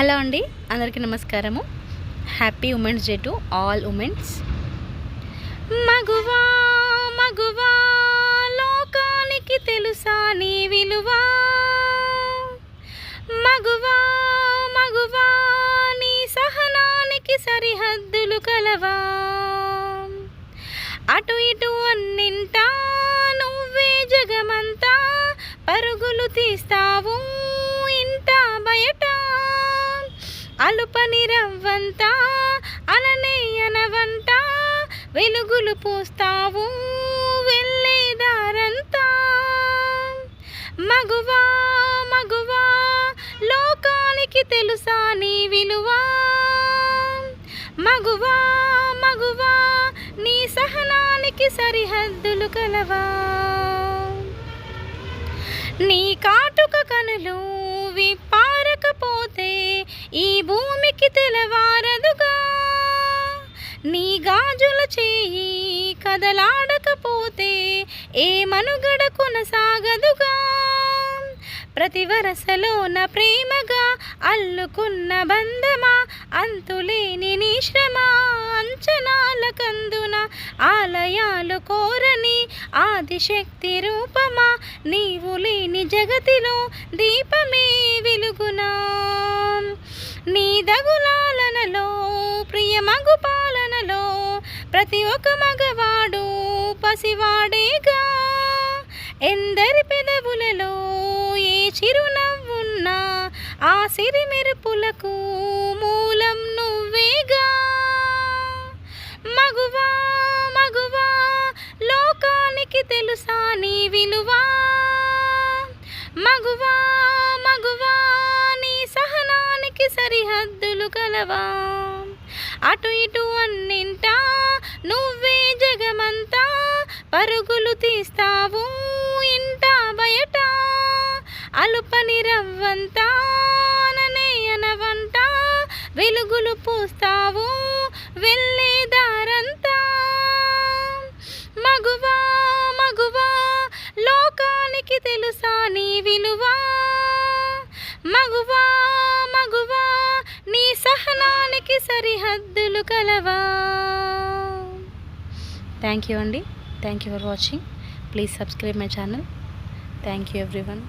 Hello అండి అందరికీ నమస్కారము. Happy women's day to all women's మగువా మగువా లోకానికి తెలుసా నీ విలువా? మగువా మగువా నీ సహనానికి సరిహద్దులు కలవా? అటు ఇటు అన్నింటా నువ్వే జగమంతా పరుగులు తీస్తా అలుపని రవ్వంతా అననే అనవంతా వెలుగులు పూస్తావు వెళ్ళేదారంతా మగువా మగువా లోకానికి తెలుసా నీ విలువా? మగువా మగువా నీ సహనానికి సరిహద్దులు కలవా? నీ కాటుక కనులు విప్ప ఈ భూమికి తెలవారదుగా నీ గాజుల చేయి కదలాడకపోతే ఏ మనుగడ కొనసాగదుగా. ప్రతి వరసలోన ప్రేమగా అల్లుకున్న బంధమా అంతులేని నీ శ్రమ అంచనాల కందున ఆలయాలు కోరని ఆదిశక్తి రూపమా నీవు లేని జగతిలో దీపమే వెలుగునా. దగులాలనలో ప్రియమగు పాలనలో ప్రతి ఒక్క మగవాడు పసివాడేగా. ఎందరి పెదవులలో ఏ చిరునవ్వున్నా ఆ సిరి మెరుపులకు మూలం నువ్వేగా. మగువా మగువా లోకానికి తెలుసా నీ విలువా. మగువా మగువా సరిహద్దులు కలవా. అటు ఇటు అన్నింటా నువ్వే జగమంతా పరుగులు తీస్తావు. ఇంట బయట అలుపని రవ్వంతా అనవంట వెలుగులు పూస్తావు. వెళ్ళేదారంతా మగువా మగువా లోకానికి తెలుసా నీ విలువా? మగువా సహనానికి సరిహద్దులు కలవా? థ్యాంక్ యూ అండి thank you for watching please subscribe my channel thank you everyone